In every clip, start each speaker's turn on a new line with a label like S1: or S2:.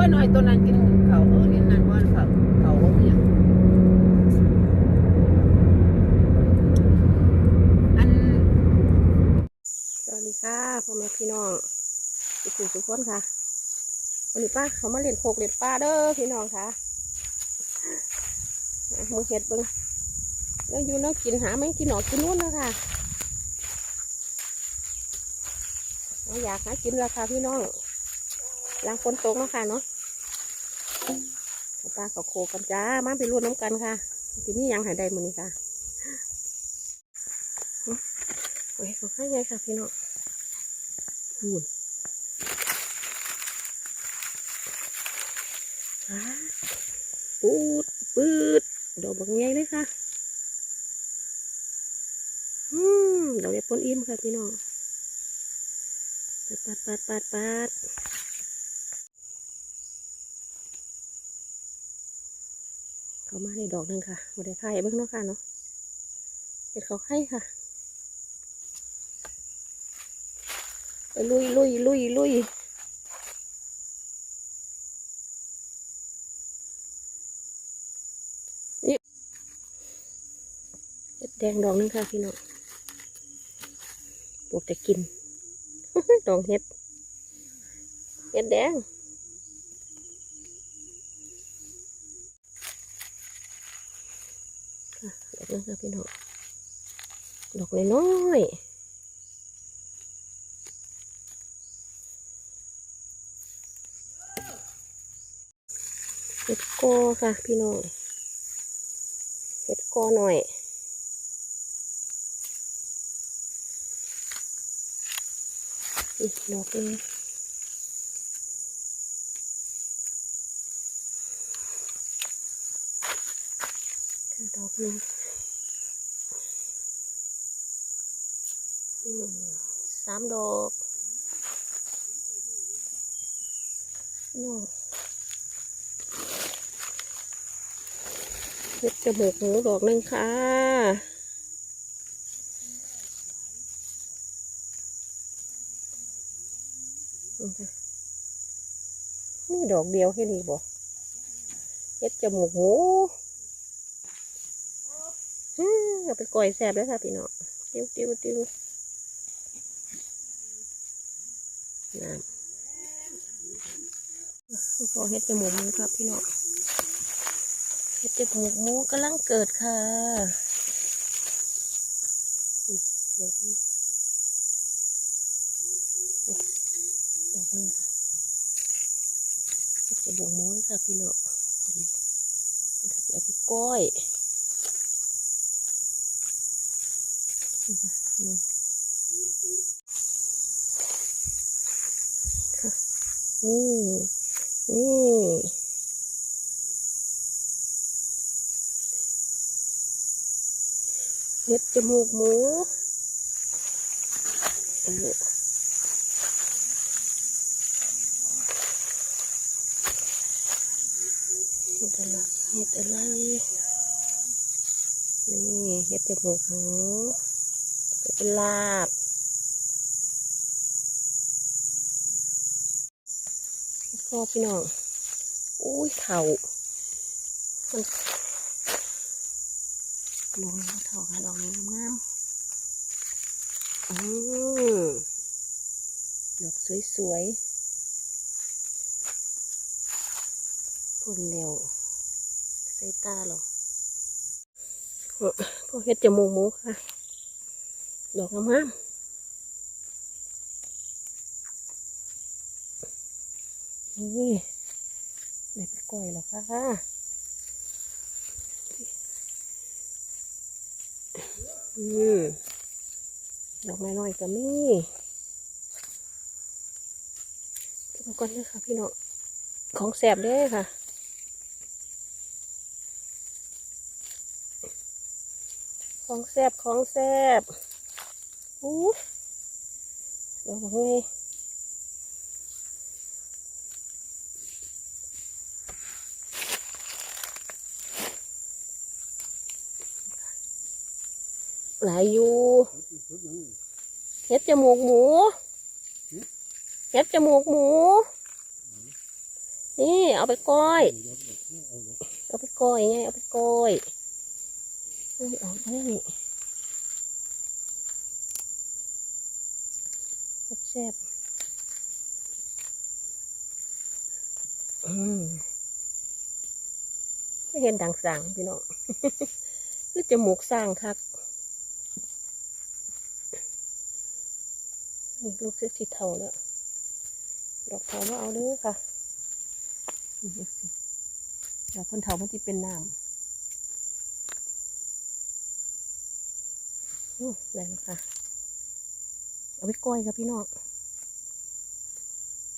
S1: ว่าน้อยตัวนั้นกินเขาเออนี่นั่นว่าเขาเขาเนี่ยอัน
S2: สวัสดีค่ะพ่อแม่พี่น้องทุกคนทุกคนค่ะวันนี้ป้าเขามาเล่นโคกเล่นปลาเด้อพี่น้องค่ะมึงเห็ดบิ้งแล้วอยู่เนาะกินหาไม่กินหนอกินนู้นแล้วค่ะอาอยากหากินราคาพี่น้องหล้างฝนตกเนาะค่ะเนาะ ปลาเขาโคกันจ้ามาไปรวดน้ำกันค่ะทีนี้ยังหายได้มือนี้ค่ะโอ้ยขอข้างใหญ่ค่ะพี่น้องพูนปูดปืดดอกบางใหญ่เลยค่ะอืมดอกเล็บปนอิ่มค่ะพี่น้องปัดปัดปัดปัดปัด เขามาได้ดอกหนึ่งค่ะมาได้ไข่เบิ้งเนาะค่ะเนาะเห็ดเขาไข่ค่ะไปลุยลุยลุยลุยนี่เห็ดแดงดอกหนึงค่ะพี่น้องปลูกแต่กิน ดอกเห็ด เห็ดแดง ค่ะดอกนึงค่ะพี่น้องดอกน้อยเห็ดกอค่ะพี่น้องเห็ดกอหน่อยอีกดอกนึงดอกนึงอืม สามดอกพี่น้องเห็ดจมูกหมูดอกหนึ่งค่ะนี่ดอกเดียวแค่นี้บ่เห็ดจมูกหมูเอาไปก่อยแซ่บเลยค่ะพี่น้องติ้วติ้วติ้ว น้ำพอเห็ดจมูกมูครับพี่น้องเห็ดจมูกมูกำลังเกิดค่ะดอกหนึ่งดอกนึงค่ะเห็ดจมูกมูค่ะพี่น้องดีมันจะเอาไปก้อยนี่ค่ะหนึ่งค่ะ นี่นี่เห็ดจมูกหมูเห็ดอะไรเห็ดอะไร นี่เห็ดจมูกหมูเป็นลาบ ก็พี่น้อง อุ้ยเข่ามันลงเท่าค่ะดอกนี้งามอืมดอกสวยๆพ่นเร็วใส่ตาหรอเออพอเฮ็ดจมูกหมูค่ะ ดอกงามๆ นี่ได้ไปก้อยแล้วค่ะอืมดอกน้อยก็มีเก็บก่อนเลยค่ะพี่น้องของแสบเด้ค่ะของแสบของแสบอู้ดอกไง หลายอยู่เห็ดจมูกหมู เห็ดจมูกหมู นี่เอาไปก้อย เอาไปก้อยไงเอาไปก้อยอุ้ยออกมานี่แซ่บๆอืมไม่เห็นดังสั่งพี่น้องคือจมูกสร้างคัก ลูกเสื้อสีเทาแล้วดอกเทามาเอาเด้อค่ะนี่ดูสิดอกคนเทามันที่เป็นน้ำอืมได้แล้วค่ะ เอาไปก้อยครับพี่น้อง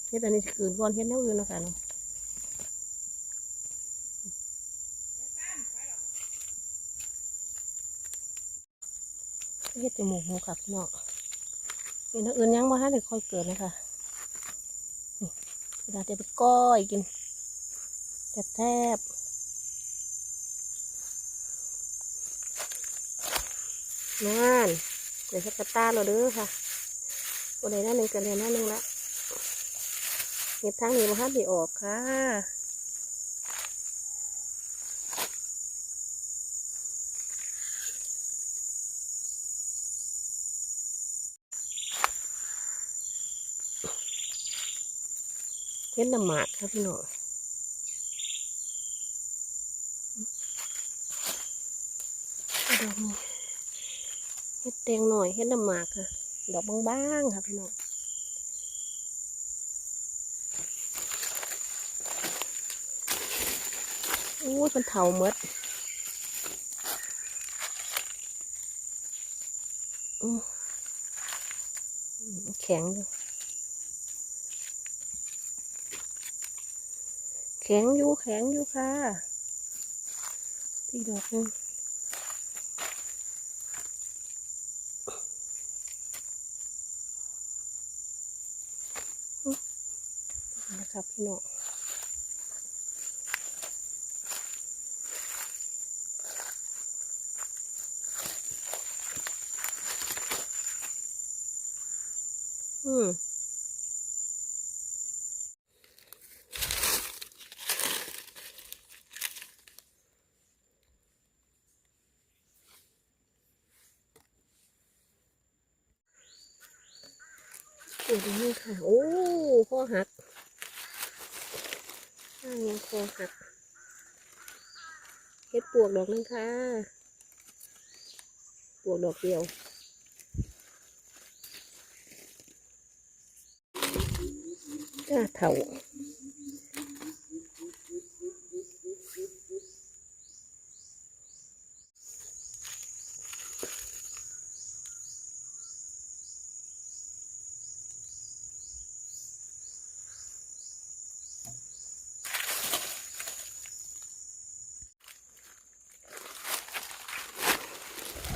S2: เฮ็ดอันนี้คืนก่อนเฮ็ดแนวอื่นเนาะคะเนาะเฮ็ดจมูกหมูกับเนาะ เห็นอันอื่นยังมาฮะเดี๋ยวค่อยเกิดนะคะนี่เวลาจะไปก้อยกินแทบๆนั่นเดี๋ยวสกกระตาเราเด้อค่ะวันไหนนั่นหนึ่งกันเลยนั่นหนึ่งละเห็ดทางนี้มาฮะเดี๋ยวออกค่ะ เฮ็ดน้ำหมากครับพี่น้องดอกนี้เฮ็ดแดงหน่อยเฮ็ดน้ำหมากค่ะ ดอกบางๆค่ะพี่น้องอู้ยมันเถาหมดอือแข็งอยู่ ข็งอยู่แข็งอยู่ค่ะพี่ดอกนึงนะครับพี่น้องอืม เดี๋ยวนี้ค่ะ โอ้ข้อหักข้างยังคอหักเฮ็ดปวกดอกนึงค่ะ ปวกดอกเดียวจ้าเถ่า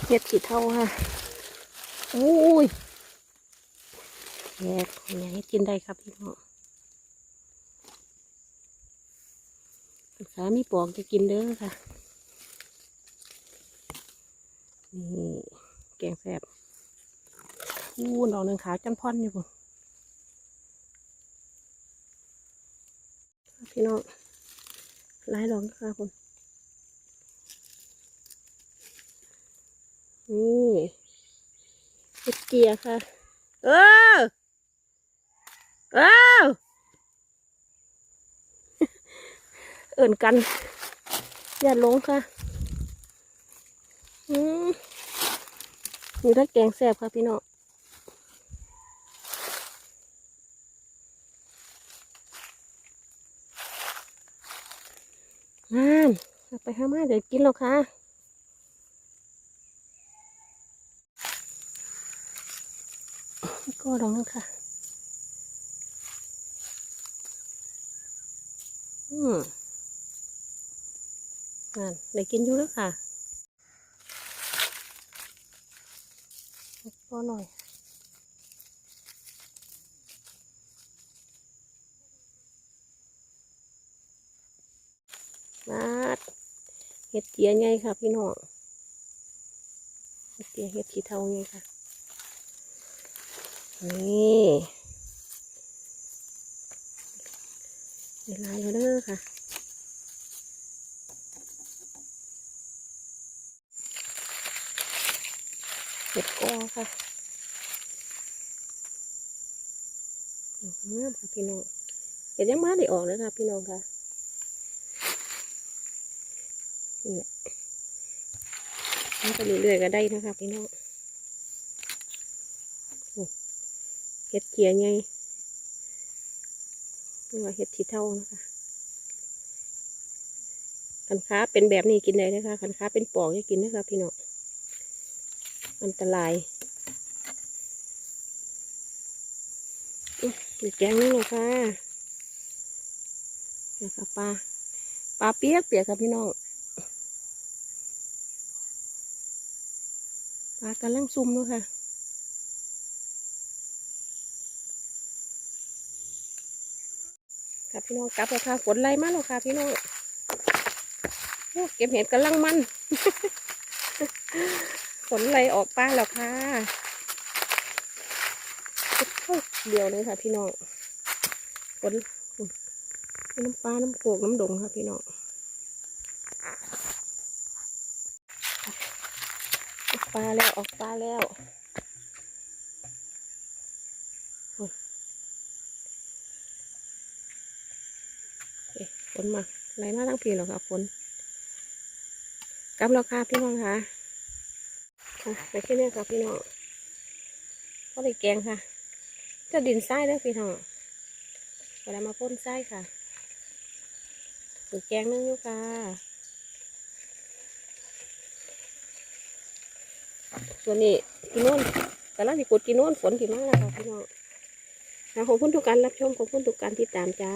S2: เฮ็ดขีดเท่าค่ะโอ้ยแยกแยกให้กินได้ครับพี่น้องศึกษามีปอกจะกินเด้อค่ะ นี่แกงแซ่บอู้ดอกหนึ่งขาวจันพ่อนอยู่พุ่นพี่น้องหลายดอกนะคะคุณ นี่เห็ดเกียร์ค่ะเออเออเอิ่นกัน อย่าลงค่ะอืมนี่ถ้าแกงแซ่บค่ะพี่น้องงานไปห้ามาเดี๋ยวกินแล้วค่ะ ก็ลองค่ะ อืมนั่นได้กินอยู่แล้วค่ะก็หน่อยมาเห็ดเจียไงค่ะพี่น้อง เห็ดเจียเห็ดสีเทาไงค่ะ นี่เวลาแล้วเด้อค่ะเห็ดกอค่ะดอกงามค่ะพี่น้องเห็ดยังมาได้ออกเลยค่ะ พี่น้องค่ะนี่แหละมันไปเรื่อยๆก็ได้นะคะพี่น้องโอ้ เห็ดเกียร์ไงนี่ว่าเห็ดทีเท่านะคะขันค้าเป็นแบบนี้กินได้นะคะขันค้าเป็นปอกจะกินนะคะพี่น้องอันตรายอุ๊ยมีแกงนี่หรอค่ะนี่ค่ะปลาปลาเปียกเปียกค่ะพี่น้องปลากำลังซุ่มเนาะค่ะ ค่ะพี่น้องกลับแล้วค่ะฝนไล่มาแล้วค่ะพี่น้องเก็บเห็ดกำลังมันฝนไหลออกป้าแล้วค่ะเก็บเข้าเดียวเลยค่ะ พี่น้องฝนน้ำปลาน้ำโขกน้ำดงค่ะ พี่น้องออกปลาแล้วออกปลาแล้วโอ้ยเอ๊ะ ฝนมาไหลมาทั้งปีแล้วค่ะฝนกลับแล้วค่ะพี่น้องค่ะค่ะไปแค่นี้ค่ะพี่น้องก็เลยแกงค่ะจะดินทรายเด้อพี่น้องเวลามาพ่นทรายค่ะสูตรแกงนึงอยู่ค่ะส่วนนี้กินโน่นกำลังจะกดกินโน่นฝนกี่มากแล้วค่ะพี่น้องขอบคุณทุกการรับชมขอบคุณทุกการติดตามจ้า